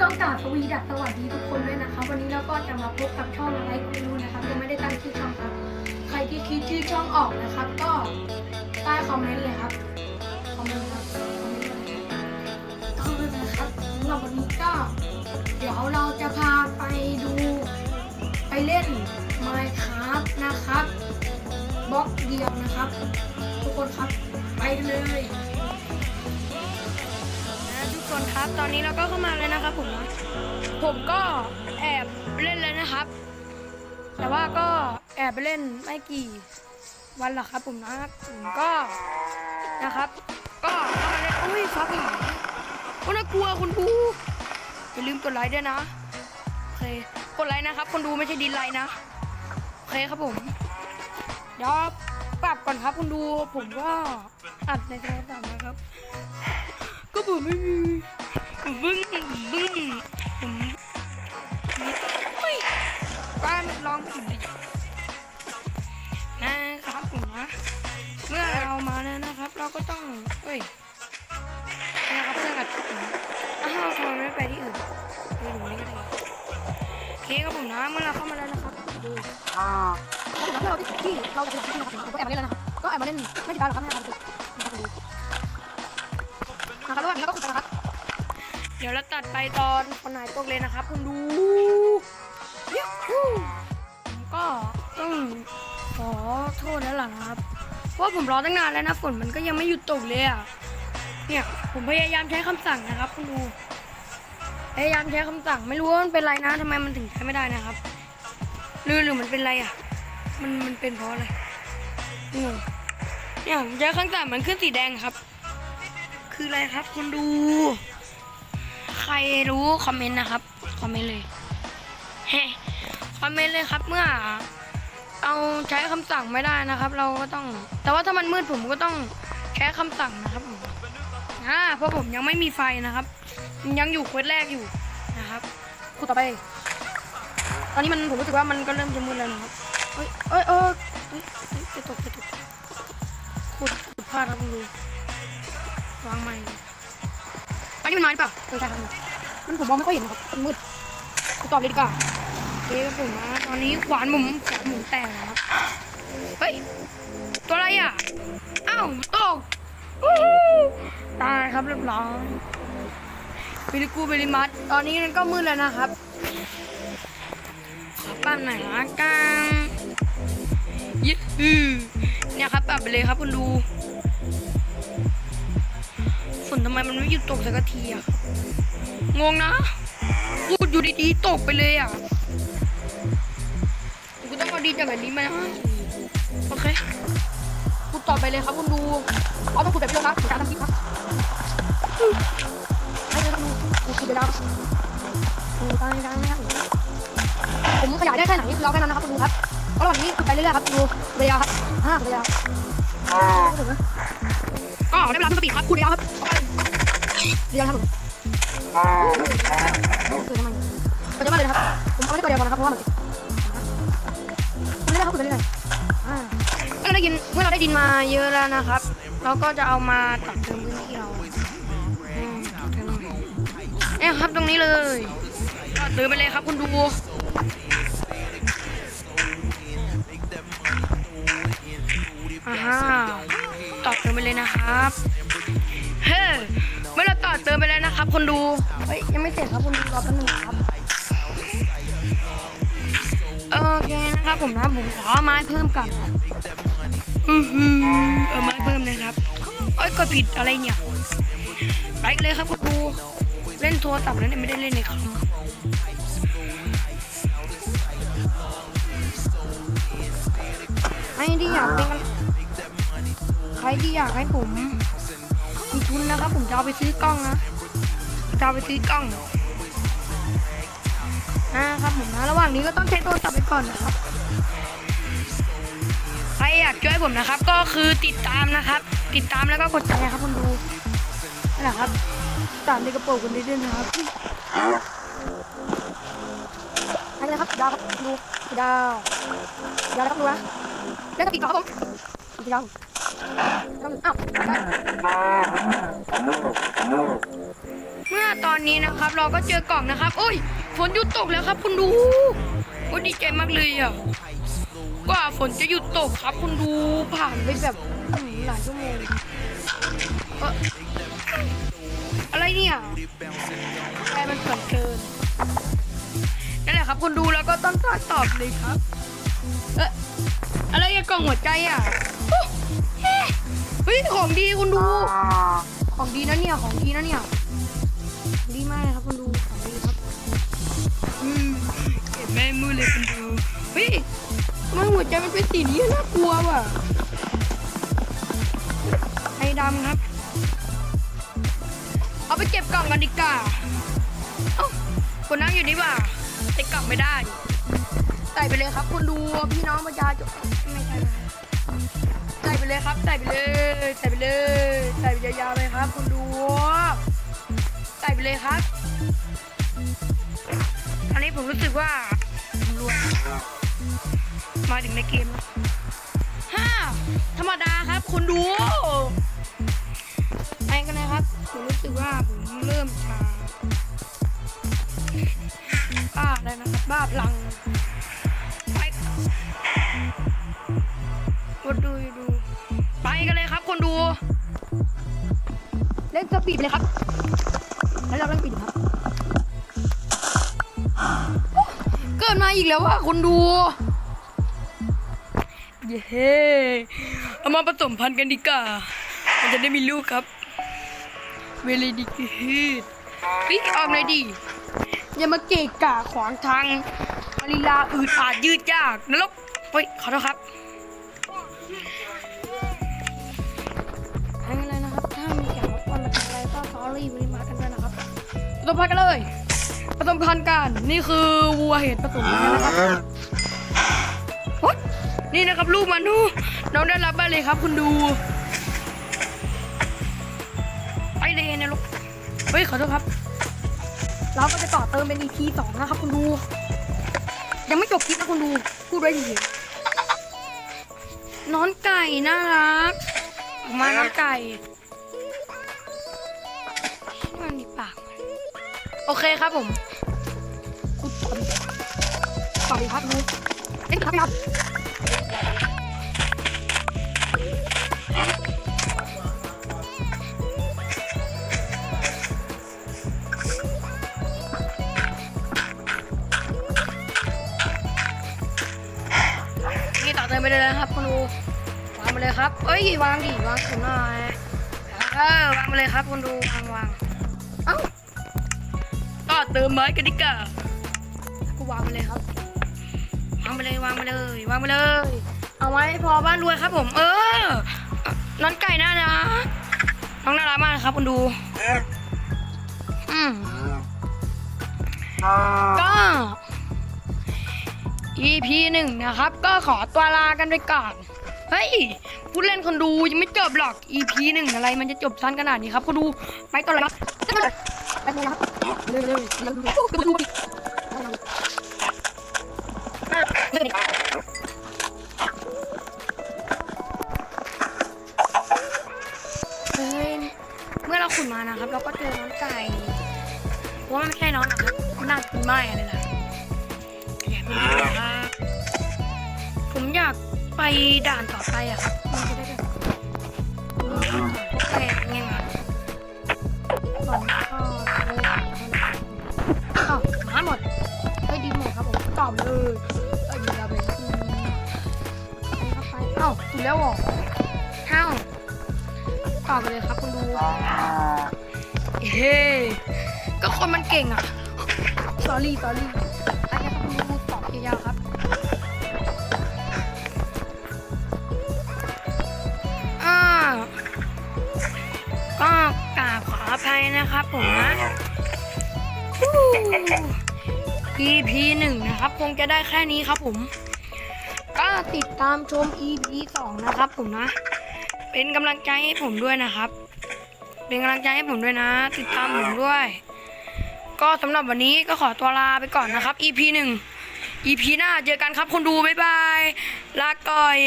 ก็กล่าวสวีดัสสวัสดีทุกคนด้วยนะครับ วันนี้เราก็จะมาพบกับช่องอะไรก็ไม่รู้นะครับยังไม่ได้ตั้งชื่อช่องครับ ใครที่คิดชื่อช่องออกนะครับ ก็ใต้คอมเมนต์เลยครับคอมเมนต์ครับคอมเมนต์เลยครับสำหรับวันนี้ก็ เดี๋ยวเราจะพาไปดูไปเล่น Minecraft นะครับบล็อกเดียวนะครับ ทุกคนครับไปเลย ตอนนี้เราก็เข้ามาเลยนะครับผมนะผมก็แอบเล่นเลยนะครับ แต่ว่าก็แอบไปเล่นไม่กี่วันหรอกครับผมนะผมก็นะครับ ก็เข้ามาเล่นอุ้ยฟ้าผ่าก็น่ากลัวคนดูอย่าลืมกดไลค์ด้วยนะโอเคกดไลค์นะครับ คนดูไม่ใช่ดินไลค์นะโอเคครับผมเดี๋ยวปรับก่อนครับคุณดูผมก็อัดในโทรศัพท์นะครับ ก็ผมไม่มี บึ้งบึ้งผมเฮ้ยบ้านลองผิดดินะครับผมนะ เมื่อเรามาแล้วนะครับ เราก็ต้องเฮ้ยนะครับเพื่อนอัดผมอ้าวทำไมไม่ไปที่อื่นไปดูนี่ก็ได้โอเคครับผมนะเมื่อเราเข้ามาแล้วนะครับดูผมทำให้เราที่ที่เราจะเป็นที่นะครับผมก็แอบมาเล่นแล้วนะครับก็แอบมาเล่นไม่กี่ดาวหรอกครับนะครับน ดี๋ยวเราตัดไปตอนคนไหนตกเลยนะครับคุณดูยูฮูก็ต้องขอโทษแล้วล่ะครับ เพราะว่าผมรอตั้งนานแล้วนะฝนมันก็ยังไม่หยุดตกเลยอะ เนี่ยผมพยายามใช้คำสั่งนะครับ คุณดู พยายามใช้คำสั่งไม่รู้ว่ามันเป็นไรนะทำไมมันถึงใช้ไม่ได้นะครับหรือหรือมันเป็นไรอะ มันมันเป็นเพราะอะไรงงเนี่ยผมใช้ข้างต่ำมันขึ้นสีแดงครับ คืออะไรครับคุณดู ใครรู้คอมเมนต์นะครับ คอมเมนต์เลยเฮ้คอมเมนต์เลยครับเมื่อ เอาใช้คำสั่งไม่ได้นะครับ เราก็ต้อง แต่ว่าถ้ามันมืดผมก็ต้องใช้คำสั่งนะครับผมอ่าเพราะผมยังไม่มีไฟนะครับ ยังอยู่เควสแรกอยู่นะครับคู่ต่อไป ตอนนี้มันผมรู้สึกว่ามันก็เริ่มจะมืดแล้วนะครับเอ้ยเอ้ยเอ้ยเอ้ยเอ้ยจะตกจะตกขุดขุดพลาดครับคุณดูวางใหม่ อันนี้มันม้หรือเปล่าเออใช่ครับมันผมมองไม่ค่อยเห็นครับมันมืดกูตอบเลยดีกว่าเคครับผมนะตอนนี้ขวานผมขวานผมแตกนะครับเฮ้ยตัวอะไรอะอ้าวตกตายครับเรียบร้อยบิลิกูบิลิมัสตอนนี้มันก็มืดแล้วนะครับขอปั้มหน่อยละกันยี่ฮือเนี่ยครับปรับไปเลยครับคุณดู นทำไมมันไม่หยุดตกสักทีอะงงนะพูดอยู่ดีๆตกไปเลยอะกูต้องเอาดีจากแบบนี้มานะโอเคพูดต่อไปเลยครับคุณดูเอาต้องขุดแบบนี้แล้วนะถึงการทำคลิปครับให้เลยครับดูกูขุดไปแล้วดูตายได้ไหมครับผมขยายได้แค่ไหนคือเอาแค่นั้นนะครับคุณดูครับก็ระหว่างนี้ขุดไปเรื่อยๆครับดูเระยครับห้าเระยก็ได้เวลาขึ้นสปีครับขุดระยครับ ระยะครับผมคือทำไมก็จะมาเลยนะครับ ผมเอาได้ตัวเดียวก่อนนะครับเพราะว่ามันติดขุดเรื่อยๆครับขุดเรื่อยๆอ่าเมื่อเราได้ยินเมื่อเราได้ดินมาเยอะแล้วนะครับ เราก็จะเอามาตัดเติมพื้นที่เราเนี่ยครับตรงนี้เลยตัดเติมไปเลยครับคุณดูอ่าฮะต่อเติมไปเลยนะครับ เมื่อเราต่อเติมไปแล้วนะครับ คนดูเฮ้ยยังไม่เสร็จครับคนดูรอแป๊บนึงครับโอเคนะครับผมนะผมขอไม้เพิ่มก่อนอือหือเอาไม้เพิ่มเลยครับเอ้ยกดผิดอะไรเนี่ยไปกันเลยครับคุณดูเล่นโทรศัพท์แล้วเนี่ยไม่ได้เล่นในคอมไอ้ที่อยากเป็นกันใครที่อยากให้ผมมี ทุนนะครับ ผมจะเอาไปซื้อกล้องนะจะเอาไปซื้อกล้องนะครับผมนะระหว่างนี้ก็ต้องใช้โทรศัพท์ไปก่อนนะครับ ใครอยากช่วยผมนะครับ ก็คือติดตามนะครับ ติดตามแล้วก็กดแชร์ครับคุณดูนั่นะครับ ตามในกระโปรงกันได้ด้วยนะครับไปเลยครับดาวครับดูดาวดาวนะครับดูนะเล่นกับปีกก่อครับผมปีกดาวอ้าวเมื่อต อนนี้นะครับ เราก็เจอกล่องนะครับโอ้ย ฝนหยุดตกแล้วครับ คุณดูโอ้ดีใจมากเลยอะกว่าฝนจะหยุดตกครับ คุณดูผ่านไปแบบหลายชั่วโมงอะไรเนี่ยแอร์มันเกินเกินนั่นแหละครับ คุณดูแล้วก็ต้องตอบเลยครับเอ๊ะอะไรอะกล่องหัวใจอะเฮ้ยของดีคุณดู ของดีนะเนี่ย ของดีนะเนี่ย แม่มือเลยคุณดูเฮ้ยทำไมหัวใจมันเป็นสีนี้น่ากลัวว่ะไอ้ดำครับ เอาไปเก็บกล่องกันดีกว่าเอ้าคนนั่งอยู่นี่ว่าใส่กล่องไม่ได้ใส่ไปเลยครับคุณดูพี่น้องประชาชนไม่ใช่นะใส่ไปเลยครับใส่ไปเลยใส่ไปเลยใส่ไปยาวๆเลยครับ คุณดูใส่ไปเลยครับอันนี้ผมรู้สึกว่า มรวย มาถึงในเกมแล้วห้าธรรมดาครับ คุณดู เกิดมาอีกแล้วว่ะคนดู เย้เอามาผสมพันธุ์กันดีกว่ามันจะได้มีลูกครับ เวลีดีฮีดปิ๊กออกเลยดิ อย่ามาเกะกะขวางทางมาลีลาอืดอาดยืดยากนรกเฮ้ยขอโทษครับไม่เป็นไรนะครับ ถ้ามีแขกรับเชิญมาทำอะไรก็สอรี่วันนี้มากันด้วยนะครับผสมพันธุ์กันเลย ผสมพันธุ์กันนี่คือวัวเห็ดผสมพันธุ์นะครับนี่นะครับลูกมันดูน้องได้รับบ้านเลยครับ คุณดูไปเลยนะลูกเฮ้ยขอโทษครับ เราก็จะต่อเติมเป็น EP สองนะครับ คุณดู ยังไม่จบคลิปนะคุณดูพูดไว้ดีๆน้อนไก่น่ารักออกมานอนไก่ โอเคครับผมคุณต่อดีต่อดีครับดูเล่นครับครับนี่ต่อเติมไปเลยนะครับคุณดูวางไปเลยครับเอ้ยวางดิวางถุงหน่อยเออวางไปเลยครับคุณดูวางวางเอ้าต่อ เติมไม้กันดิกากูวางไปเลยครับ วางไปเลยวางไปเลยวางไปเลย เอาไว้พอบ้านรวยครับผม เออ น้องไก่น่ารักน้องน่ารักมากนะครับคุณดู อืมก็ EP หนึ่งนะครับ ก็ขอตัวลากันไปก่อน เฮ้ยผู้เล่นคนดูยังไม่จบหรอก EP หนึ่งอะไรมันจะจบสั้นขนาดนี้ครับคนดูไปต่อเลยครับ ไปเลยครับเร็วเร็วเร็วดูดิเฮ้ยเมื่อเราขุดมานะครับ เราก็เจอน้องไก่ว่ามันไม่ใช่น้องนะครับน่ากินมากเลยนะอยาไปดูครับผมอยากไปด่านต่อไปอะมันจะได้ แล้วเหรอเอ้าตอบไปเลยครับคุณดู เฮ้ก็คนมันเก่งอะสอรี่สอรี่อันนี้ครับดูตอบยาวๆครับอ่าก็กราบขออภัยนะครับผมนะฮู้ EP หนึ่งนะครับ คงจะได้แค่นี้ครับผม ก็ติดตามชม EP สองนะครับผมนะ เป็นกำลังใจให้ผมด้วยนะครับ เป็นกำลังใจให้ผมด้วยนะ ติดตามผมด้วย ก็สำหรับวันนี้ก็ขอตัวลาไปก่อนนะครับ EP หนึ่ง EP หน้าเจอกันครับคนดูบ๊ายบายลาก่อย